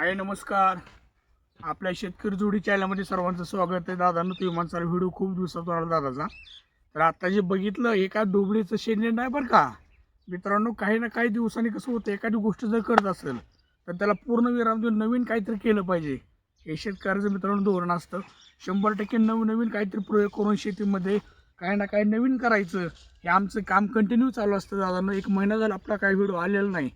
आहे नमस्कार. आपल्या शेतकरी जोडी चॅनलमध्ये सर्वांचं स्वागत आहे. दादांना तुम्ही माणसाला व्हिडिओ खूप दिवसातून आला दादाचा. तर आता जे बघितलं एका डोबळीचं शेंडे नाही बरं का. मित्रांनो काही ना काही दिवसांनी कसं होतं एखादी गोष्ट जर करत असेल तर त्याला पूर्ण विराम देऊन नवीन काहीतरी केलं पाहिजे. हे शेतकऱ्याचं मित्रांनो धोरण असतं. शंभर टक्के नवीन नवीन काहीतरी प्रयोग करून शेतीमध्ये काही ना काही नवीन करायचं. हे आमचं काम कंटिन्यू चालू असतं दादांना. एक महिना झाला आपला काही व्हिडिओ आलेला नाही.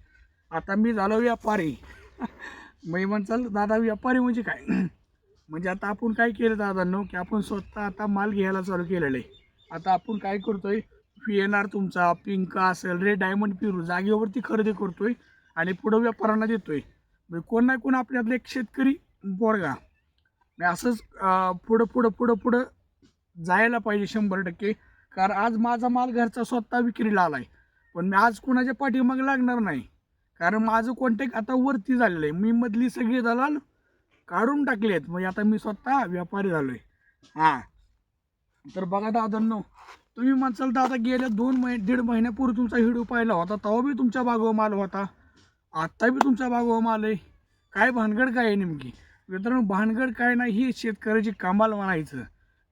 आता मी झालो व्यापारी. मी म्हणचाल दादा व्यापारी म्हणजे काय? म्हणजे आता आपण काय केलं दादांनो की आपण स्वतः आता माल घ्यायला चालू केलेलं आहे. आता आपण काय करतोय पी एन आर तुमचा पिंक असेल रेड डायमंड पिरू जागेवरती खरेदी करतोय आणि पुढं व्यापाऱ्यांना देतोय. म्हणजे कोण ना कोण आपल्यातला एक शेतकरी बोरगा मी म्हणजे असंच पुढं पुढं पुढं पुढं जायला पाहिजे शंभर टक्के. कारण आज माझा माल घरचा स्वतः विक्रीला आला आहे पण मी आज कोणाच्या पाठीमागे लागणार नाही. कारण माझं कॉन्टॅक्ट आता वरती झालेलं आहे. मी मधली सगळी दलाल काढून टाकले आहेत. म्हणजे आता मी स्वतः व्यापारी झालो आहे हां. तर बघा दादांनो तुम्ही म्हणसाल दादा गेल्या दोन महिने दीड महिन्यापूर्वी तुमचा व्हिडिओ पाहिला होता. तेव्हा बी तुमच्या बागोवर माल होता. आत्ता बी तुमच्या बागोवर माल आहे. काय भानगड काय आहे नेमकी? मित्रांनो भानगड काय नाही ही शेतकऱ्याची कमाल म्हणायचं.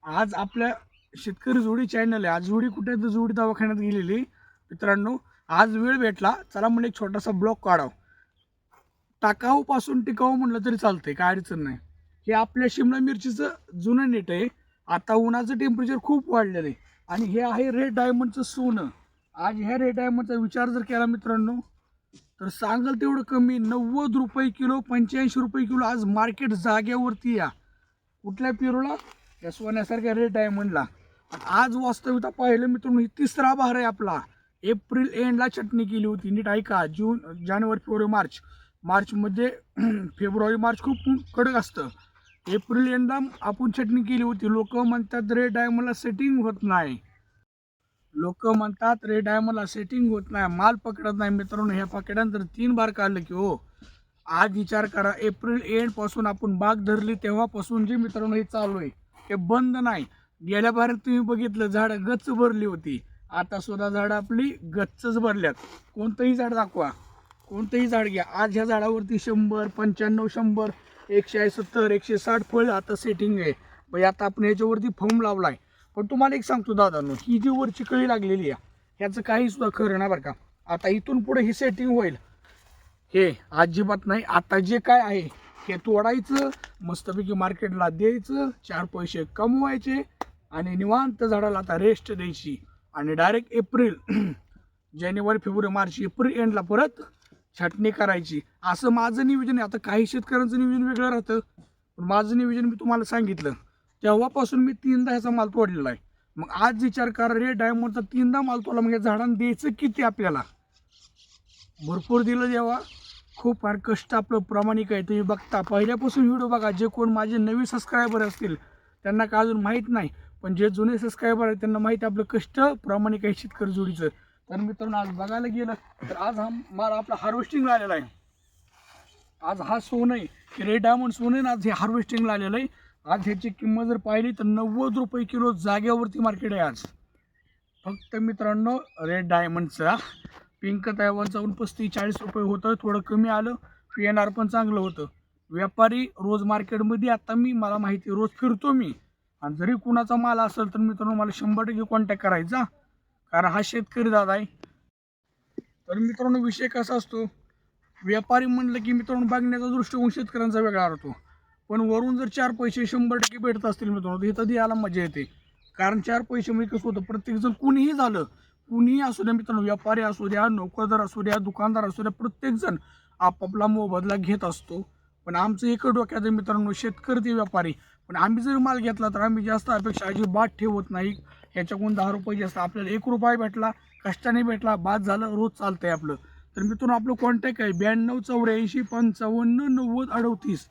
आज आपल्या शेतकरी जोडी चॅनल आहे. आज जोडी कुठे तर जोडी दवाखान्यात गेलेली. मित्रांनो आज वेळ भेटला चला म्हणलं एक छोटासा ब्लॉक काढाव. टाकाऊपासून टिकाऊ म्हणलं तरी चालतंय काय अडचण नाही. हे आपल्या शिमला मिरचीचं जुनं नेट आहे आता उन्हाचं टेम्परेचर खूप वाढलेलं आहे. आणि हे आहे रेड डायमंडचं सोनं. आज ह्या रेड डायमंडचा विचार जर केला मित्रांनो तर सांगाल तेवढं कमी नव्वद रुपये किलो पंच्याऐंशी रुपये किलो आज मार्केट जाग्यावरती या. कुठल्या पिरूला? या सोन्यासारख्या रेड डायमंडला आज वास्तविकता पाहिलं मित्रांनो ही तिसरा भार आहे आपला. एप्रिल एंडला चटणी केली होती नीट ऐका जून जानेवारी फेब्रुवारी मार्च. मार्चमध्ये फेब्रुवारी मार्च खूप कडक असतं. एप्रिल एंडला आपण चटणी केली होती. लोक म्हणतात रेड डायमंडला सेटिंग होत नाही. लोक म्हणतात रेड डायमंडला सेटिंग होत नाही. माल पकडत नाही. मित्रांनो ह्या पकड्यानंतर तीन बार काढलं की हो आज विचार करा एप्रिल एंडपासून आपण बाग धरली तेव्हापासून जे मित्रांनो हे चालू आहे ते बंद नाही. गेल्या बाहेर तुम्ही बघितलं झाडं गच्च भरली होती. आता सुद्धा झाडं आपली गच्चच भरल्यात. कोणतंही झाड दाखवा. कोणतंही झाड घ्या. आज ह्या झाडावरती शंभर पंच्याण्णव शंभर एकशे सत्तर एकशे साठ फळ आता सेटिंग आहे. म्हणजे आता आपण याच्यावरती फॉर्म लावलाय. पण तुम्हाला एक सांगतो दादानो ही जी वरची कळी लागलेली आहे ह्याचं काही सुद्धा खरं ना बरं का. आता इथून पुढे ही सेटिंग होईल. हे अजिबात नाही. आता जे काय आहे हे तोडायचं मस्तपैकी मार्केटला द्यायचं चार पैसे कमवायचे आणि निवांत झाडाला आता रेस्ट द्यायची. आणि डायरेक्ट एप्रिल जानेवारी फेब्रुवारी मार्च एप्रिल एंडला परत छाटणी करायची. असं माझं नियोजन आहे. आता काही शेतकऱ्यांचं नियोजन वेगळं राहतं. पण माझं नियोजन मी तुम्हाला सांगितलं. तेव्हापासून मी तीनदा ह्याचा माल तोडलेला आहे. मग आज विचार करा रे डायमंडचा तीनदा माल तोडला. मग झाडांना द्यायचं किती आपल्याला? भरपूर दिलं जेव्हा खूप फार कष्ट आपलं प्रामाणिक आहे. तुम्ही बघता पहिल्यापासून व्हिडिओ बघा. जे कोण माझे नवीन सबस्क्रायबर असतील त्यांना का अजून माहीत नाही. पण जे जुने सबस्क्रायबर आहेत त्यांना माहिती आहे आपलं कष्ट प्रामाणिक आहे शेतकरी जोडीचं. तर मित्रांनो आज बघायला गेलं तर आज हा माल आपला हार्वेस्टिंगला आलेला आहे. आज हा सोनं आहे. रेड डायमंड सोनं आहे ना आज हे हार्वेस्टिंगला आलेलं आहे. आज ह्याची किंमत जर पाहिली तर नव्वद रुपये किलो जाग्यावरती मार्केट आहे आज. फक्त मित्रांनो रेड डायमंडचा पिंक तैवानचा जाऊन पस्तीस चाळीस रुपये होतं थोडं कमी आलं पी एन आर पण चांगलं होतं. व्यापारी रोज मार्केटमध्ये आता मी मला माहिती रोज फिरतो मी. आणि जरी कुणाचा माल असेल तर मित्रांनो मला शंभर टक्के कॉन्टॅक्ट करायचा. कारण हा शेतकरी दादा आहे. तर मित्रांनो विषय कसा असतो? व्यापारी म्हणलं की मित्रांनो बघण्याचा दृष्टिकोन शेतकऱ्यांचा वेगळा राहतो. पण वरून जर चार पैसे शंभर टक्के भेटत असतील मित्रांनो तर इथं द्यायला मजा येते. कारण चार पैसे म्हणजे कसं होतं? प्रत्येकजण कुणीही झालं कुणीही असू द्या मित्रांनो व्यापारी असू द्या नोकरदार असू द्या दुकानदार असू द्या प्रत्येकजण आपापला मोबदला घेत असतो. पण आमचं एक डोक्यात मित्रांनो शेतकरी ते व्यापारी. पण आम्ही जर माल घेतला तर आम्ही जास्त अपेक्षा अजिबात ठेवत नाही. ह्याच्याकडून दहा रुपये जास्त. आपल्याला एक रुपया भेटला कष्टाने भेटला बाद झालं रोज चालतंय आपलं. तर मित्रांनो आपलं कॉन्टॅक्ट आहे ब्याण्णव चौऱ्याऐंशी पंचावन्न नव्वद अडतीस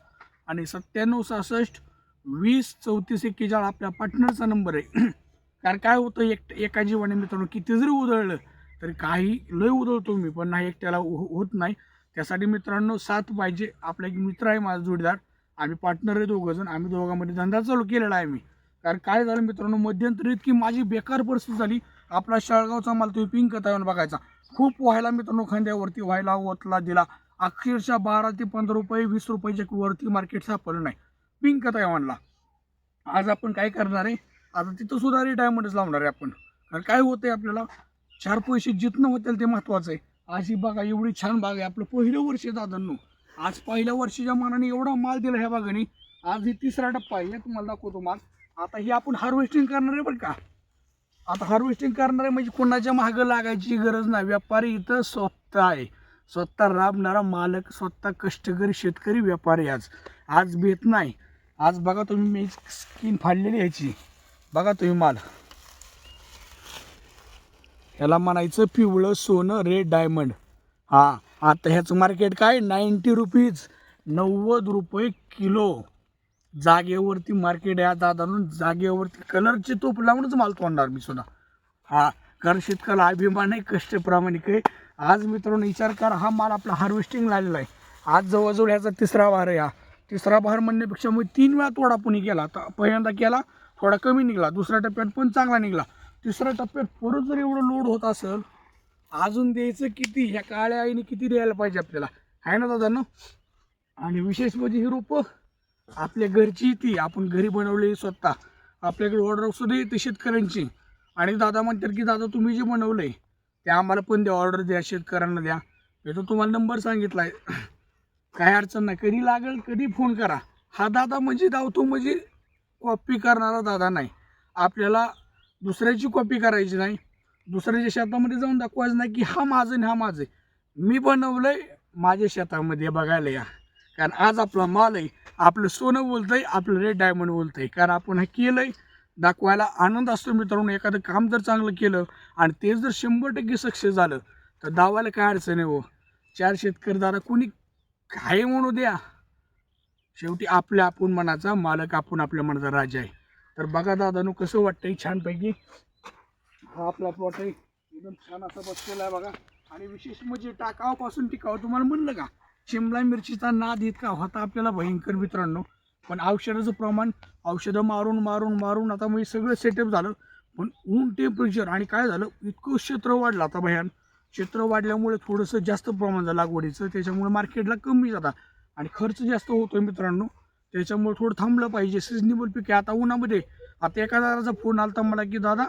आणि सत्त्याण्णव सहासष्ट वीस चौतीस एक्केचाळ आपल्या पार्टनरचा नंबर आहे. कारण काय होतं एक एका जीवाने मित्रांनो किती जरी उधळलं तरी काही लय उधळतो मी पण नाही एकट्याला हो- होत नाही. त्यासाठी मित्रांनो साथ पाहिजे. आपला एक मित्र आहे माझा जोडीदार. आम्ही पार्टनर आहे दोघं जण. आम्ही दोघांमध्ये धंदा चालू केलेला आहे मी. कारण काय झालं मित्रांनो मध्यंतरी इतकी माझी बेकार परिस्थिती झाली. आपला शाळगावचा माल तुम्ही पिंक येऊन बघायचा. खूप व्हायला मित्रांनो खांद्यावरती व्हायला ओतला दिला. अक्षरशः बारा ते पंधरा रुपये वीस रुपयाच्या वरती मार्केट सापडलं नाही. पिंक म्हणला. आज आपण काय करणार आहे? आता तिथं सुद्धा रिटायरमेंटच लावणार आहे आपण. कारण काय होतं आहे आपल्याला? चार पैसे जितणं होतील ते महत्त्वाचं आहे. आज ही बघा एवढी छान बाग आहे. आपलं पहिलं वर्ष दादांनो. आज पहिल्या वर्षीच्या मानाने एवढा माल दिला ह्या बागाने. आज ही तिसरा टप्पा आहे तुम्हाला दाखवतो माल. आता ही आपण हार्वेस्टिंग करणार आहे बरं का. आता हार्वेस्टिंग करणार आहे म्हणजे कोणाच्या मागं लागायची गरज नाही. व्यापारी इथं स्वतः आहे. स्वतः राबणारा मालक स्वतः कष्टकरी शेतकरी व्यापारी आज. आज भेट नाही. आज बघा तुम्ही मी स्किन फाडलेली ह्याची. बघा तुम्ही माल. ह्याला म्हणायचं पिवळं सोनं रेड डायमंड हां. आता ह्याचं मार्केट काय? नाईंटी रुपीज नव्वद रुपये किलो. जागेवरती मार्केट आहे आता दादा जागेवरती कलरचे तोप लावूनच माल तोडणार मी सुद्धा. हा कारण शेतकऱ्याला अभिमान आहे कष्ट प्रामाणिक आहे. आज मित्रांनो विचार करा हा माल आपला हार्वेस्टिंग लागलेला आहे. आज जवळजवळ ह्याचा तिसरा भार आहे हा. तिसरा भार म्हणण्यापेक्षा मग तीन वेळा थोडा पुणे केला. तर पहिल्यांदा केला थोडा कमी निघाला. दुसऱ्या टप्प्यात पण चांगला निघाला. तिसऱ्या टप्प्यात परत जर एवढं लोड होत असेल अजून द्यायचं किती? ह्या काळ्या आईने किती द्यायला पाहिजे आपल्याला? आहे ना दादा ना आणि विशेष म्हणजे ही रोपं आपल्या घरची ती आपण घरी बनवलेली स्वतः. आपल्याकडे ऑर्डर सुद्धा येते शेतकऱ्यांची. आणि दादा म्हणतात की दादा तुम्ही जे बनवलंय ते आम्हाला पण द्या ऑर्डर द्या शेतकऱ्यांना द्या. मी तो तुम्हाला नंबर सांगितला आहे काही अडचण नाही. कधी लागेल कधी फोन करा. हा दादा म्हणजे धावतो म्हणजे कॉपी करणारा दादा नाही. आपल्याला दुसऱ्याची कॉपी करायची नाही. दुसऱ्याच्या शेतामध्ये जाऊन दाखवायचं नाही की हा माझं आणि हा माझं मी बनवलंय माझ्या शेतामध्ये बघायला या. कारण आज आपला माल आहे आपलं सोनं बोलतंय आपलं रेड डायमंड बोलतंय. कारण आपण हे केलंय दाखवायला आनंद असतो मित्रांनो. एखादं काम जर चांगलं केलं आणि ते जर शंभर टक्के सक्सेस झालं तर दावायला काय अडचण आहे हो? चार शेतकरी दादा कोणी काय म्हणू द्या. शेवटी आपल्या आपण मनाचा मालक आपण आपल्या मनाचा राजा आहे. तर बघा दादानू कसं वाटतंय छानपैकी? हा आपला प्लॉट आहे. एकदम छान असा बसलेला आहे बघा. आणि विशेष म्हणजे टाकावापासून टिकाव तुम्हाला म्हणलं का? शिमला मिरचीचा नाद इतका होता आपल्याला भयंकर मित्रांनो. पण औषधाचं प्रमाण औषधं मारून मारून मारून आता म्हणजे सगळं सेटअप झालं. पण ऊन टेम्परेचर आणि काय झालं? इतकं क्षेत्र वाढलं आता भयान. क्षेत्र वाढल्यामुळे थोडंसं जास्त प्रमाण झालं लागवडीचं. त्याच्यामुळे मार्केटला कमी जाता आणि खर्च जास्त होतो मित्रांनो. त्याच्यामुळे थोडं थांबलं पाहिजे. सिजनेबल पीक आहे आता उन्हामध्ये. आता एका दादाचा फोन आला तर मला की दादा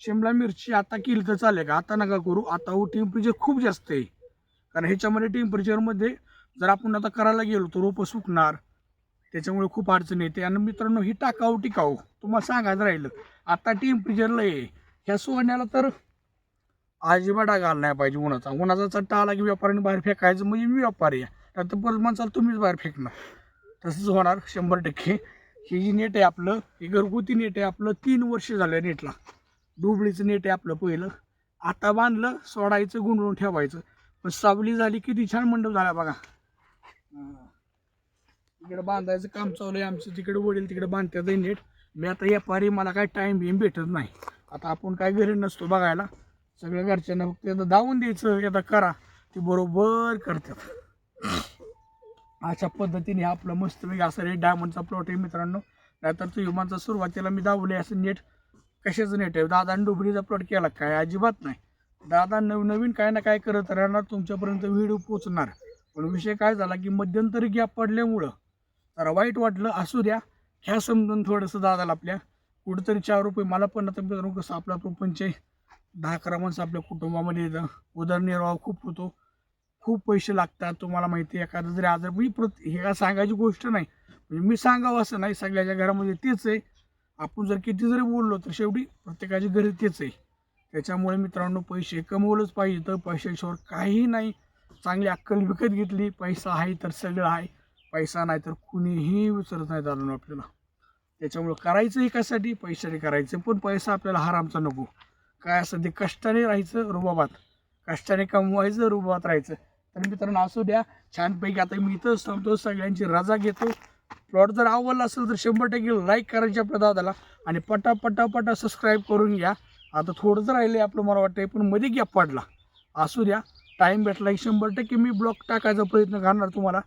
शिमला मिरची आता केली तर चालेल का? आता नका करू. आता हो टेम्परेचर खूप जास्त आहे. कारण ह्याच्यामध्ये टेम्परेचरमध्ये जर आपण आता करायला गेलो तर रोपं सुकणार. त्याच्यामुळे खूप अडचण येते. आणि मित्रांनो ही टाकाऊ टिकाऊ तुम्हाला सांगायचं राहिलं. आता टेम्परेचरला आहे. ह्या सोन्याला तर अजिबात घालला नाही पाहिजे उन्हाचा. उन्हाचा चट्टा आला की व्यापाऱ्याने बाहेर फेकायचं. म्हणजे मी व्यापारी आहे. तर परत माणसाला तुम्हीच बाहेर फेकणार. तसंच होणार शंभर टक्के. ही जी नेट आहे आपलं हे घरगुती नेट आहे आपलं तीन वर्ष झालं नेटला डुबळीचं नेट आहे आपलं पहिलं. आता बांधलं सोडायचं गुंडळून ठेवायचं. पण सावली झाली किती छान मंडप झाला बघा. तिकडे बांधायचं काम चालू आहे आमचं तिकडे वडील तिकडे बांधतात नेट. मी आता व्यापारी मला काय टाईम बिम भेटत नाही. आता आपण काय घरी नसतो बघायला. सगळ्या घरच्यांना फक्त एकदा धावून द्यायचं एकदा करा. ते बरोबर करतात. अशा पद्धतीने आपलं आपलं मस्तपैकी असं रेट डायमंडचा प्लॉट आहे मित्रांनो. नाहीतर तो विमानचा सुरुवातीला मी दावले असं नेट. कशाच नेट आहे? दादा डुबरीचा प्लॉट केला काय? अजिबात नाही. दादा नवनवीन काय ना काय करत राहणार तुमच्यापर्यंत व्हिडिओ पोचणार पण विषय काय झाला की मध्यंतरी गॅप पडल्यामुळं जरा वाईट वाटलं असू द्या. ह्या समजून थोडंसं दादाला आपल्या कुठंतरी चार रुपये मला पण आता मित्रांनो कसं आपला प्रपंच आहे. दहा अकरा माणसं आपल्या कुटुंबामध्ये येतं. उदरनिर्वाह खूप होतो. खूप पैसे लागतात तुम्हाला माहिती आहे. एखादं जरी आजार मी प्रत हे काय सांगायची गोष्ट नाही. म्हणजे मी सांगावं असं नाही. सगळ्याच्या घरामध्ये तेच आहे. आपण जर किती जरी बोललो तर शेवटी प्रत्येकाची गरज तेच आहे. त्याच्यामुळे मित्रांनो पैसे कमवलंच पाहिजे तर पैशाशिवाय काही नाही. चांगली अक्कल विकत घेतली पैसा आहे तर सगळं आहे. पैसा नाही तर कुणीही विचारत नाही दादा आपल्याला. त्याच्यामुळं करायचंही कशासाठी पैशाने करायचं पण पैसा आपल्याला हरामचा नको. काय असं ते कष्टाने राहायचं रुबाबात. कष्टाने कमवायचं रुबाबात राहायचं. तर मित्रांनो असू द्या. छानपैकी आता मी इथंच थांबतो. सगळ्यांची रजा घेतो. प्लॉट जर आवडला असेल तर शंभर टक्के लाईक करायचे आपल्या दादाला. आणि पटा पटा पटा सबस्क्राईब करून घ्या. आता थोडंच राहिले आपलं मला वाटतं पण मध्ये गॅप पडला असू द्या टाईम भेटला. की शंभर टक्के मी ब्लॉक टाकायचा प्रयत्न करणार तुम्हाला.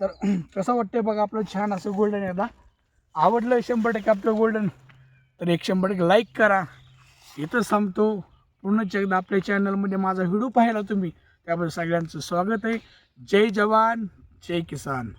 तर कसं वाटतंय बघा आपलं छान असं गोल्डन एकदा आवडलं शंभर टक्के आपलं गोल्डन तर एक शंभर टक्के लाईक करा. इथं सांगतो पुन्हा एकदा आपल्या चॅनलमध्ये माझा व्हिडिओ पाहिला तुम्ही त्याबद्दल सगळ्यांचं स्वागत आहे. जय जवान जय किसान.